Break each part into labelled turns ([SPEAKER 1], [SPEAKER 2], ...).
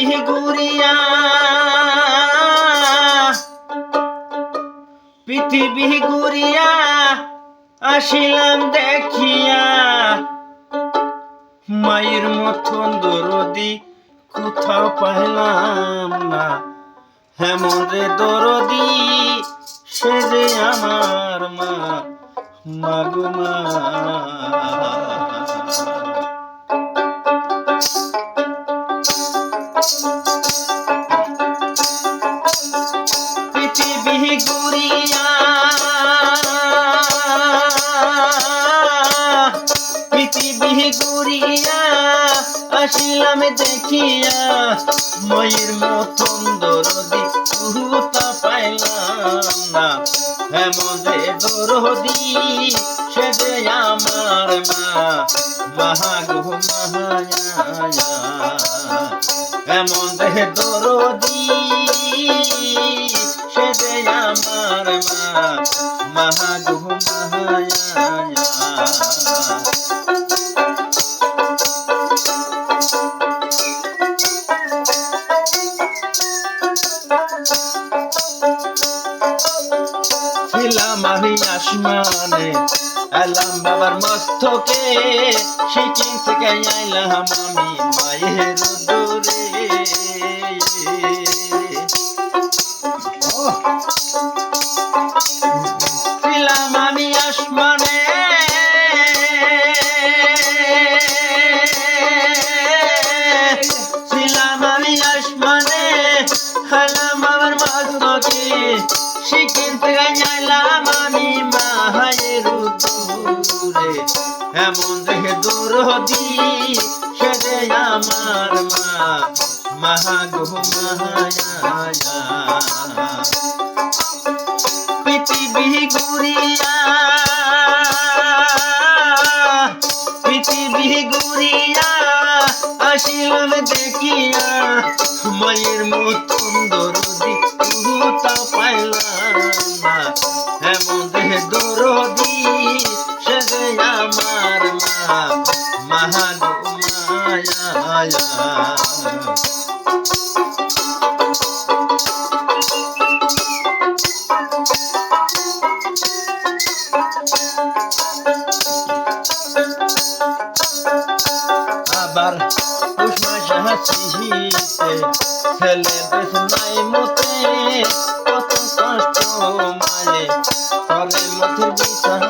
[SPEAKER 1] পৃথিবী ঘুরিয়া পৃথিবী ঘুরিয়া আসিলাম দেখিয়া। মায়ের মতন দরদি কোথাও পাইলাম না। হেমন্তে দরদি, সে যে আমার মা। মাগো মা। ঘুরিয়া আসিলাম দেখিয়া, ময়ূর মতন দরদি কুহুতা পাইলাম না। হেমদে দরদি, সে যে আমার মা। মহাগো মহায়া এমন দরদি, সে যে আমার মা। মহাগো মহায়া আমি আসমানে এলাম বাবার মস্তকে সিকিম থেকে আইলাম আমি মায়ের দূরে। ছিলাম আমি আসমানে। থেকে এমন দেখে দূর দি সে যে আমার মা। মাহাগো মাহায়া পৃথিবী ঘুরিয়া পৃথিবী ঘুরিয়া আসিলাম দেখিয়া। মায়ের মতন দরদি তা পাইলাম। আমার মা মাহাগো মায়া আবার ছেলে বেশ নাই মতে কত কষ্ট মায়ে করে মতের বিছানা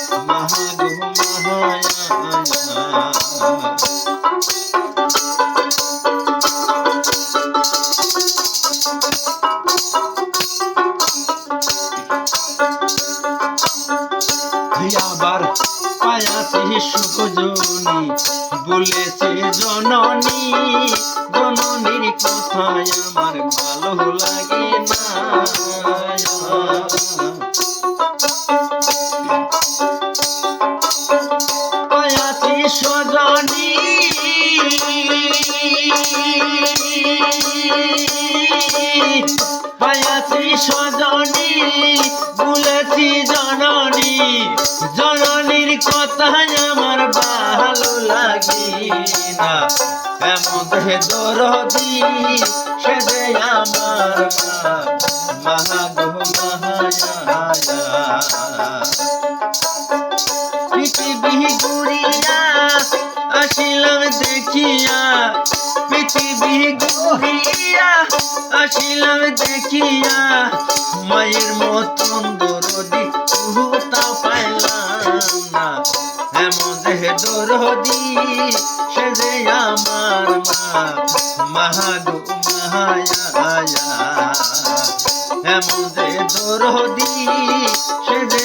[SPEAKER 1] পায়াছি জননী বলেছে জননী জননীর কথায় আমার ভালো লাগে না এমন দেহে দরদি, সে যে আমার মাহাগো পৃথিবী ঘুরিয়া আসিলাম দেখিয়া। পৃথিবী ঘুরিয়া আসিলাম দেখিয়া। আমার মা মাহাগো মাহায়া এমন যে দরদি সে যে